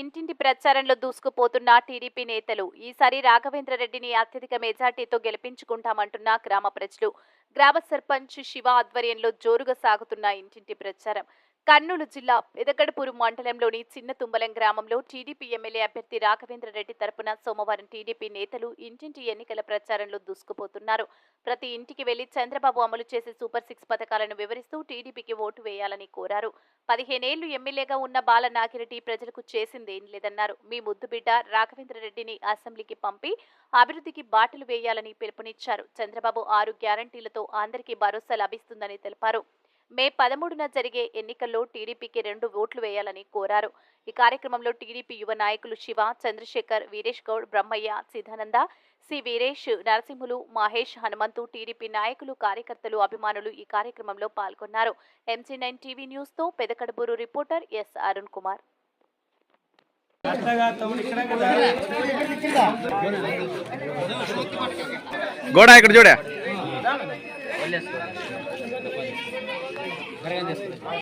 ఇంటింటి ప్రచారంలో దూసుకుపోతున్న టీడీపీ నేతలు ఈసారి రాఘవేంద్ర రెడ్డిని అత్యధిక మెజార్టీతో గెలిపించుకుంటామంటున్న గ్రామ ప్రజలు. గ్రామ సర్పంచ్ శివ ఆధ్వర్యంలో జోరుగా సాగుతున్న ఇంటింటి ప్రచారం. కర్నూలు జిల్లా పెదకడపూరు మండలంలోని చిన్న తుంబలం గ్రామంలో టీడీపీ ఎమ్మెల్యే అభ్యర్థి రాఘవేంద్ర రెడ్డి తరపున సోమవారం టీడీపీ నేతలు ఇంటింటి ఎన్నికల ప్రచారంలో దూసుకుపోతున్నారు. ప్రతి ఇంటికి వెళ్ళి చంద్రబాబు అమలు చేసే సూపర్ సిక్స్ పథకాలను వివరిస్తూ టీడీపీకి ఓటు వేయాలని కోరారు. పదిహేనేళ్ళు ఎమ్మెల్యేగా ఉన్న బాల నాగిరెడ్డి ప్రజలకు చేసిందేం లేదన్నారు. మీ ముద్దు బిడ్డ రాఘవేంద్ర రెడ్డిని అసెంబ్లీకి పంపి అభివృద్ధికి బాటలు వేయాలని పిలుపునిచ్చారు. చంద్రబాబు ఆరు గ్యారంటీలతో అందరికీ భరోసా లభిస్తుందని తెలిపారు. మే పదమూడున జరిగే ఎన్నికల్లో టీడీపీకి రెండు ఓట్లు వేయాలని కోరారు. ఈ కార్యక్రమంలో టీడీపీ యువ నాయకులు శివ చంద్రశేఖర్ వీరేష్ గౌడ్ బ్రహ్మయ్య సిద్ధానంద సి వీరేష్ నరసింహులు మహేష్ హనుమంతు టీడీపీ నాయకులు కార్యకర్తలు అభిమానులు ఈ కార్యక్రమంలో పాల్గొన్నారు. ఎంసీ నైన్ టీవీ న్యూస్తో పెదకడబూరు రిపోర్టర్ ఎస్ అరుణ్ కుమార్. గోడ ఇక్కడ చూడ. はい。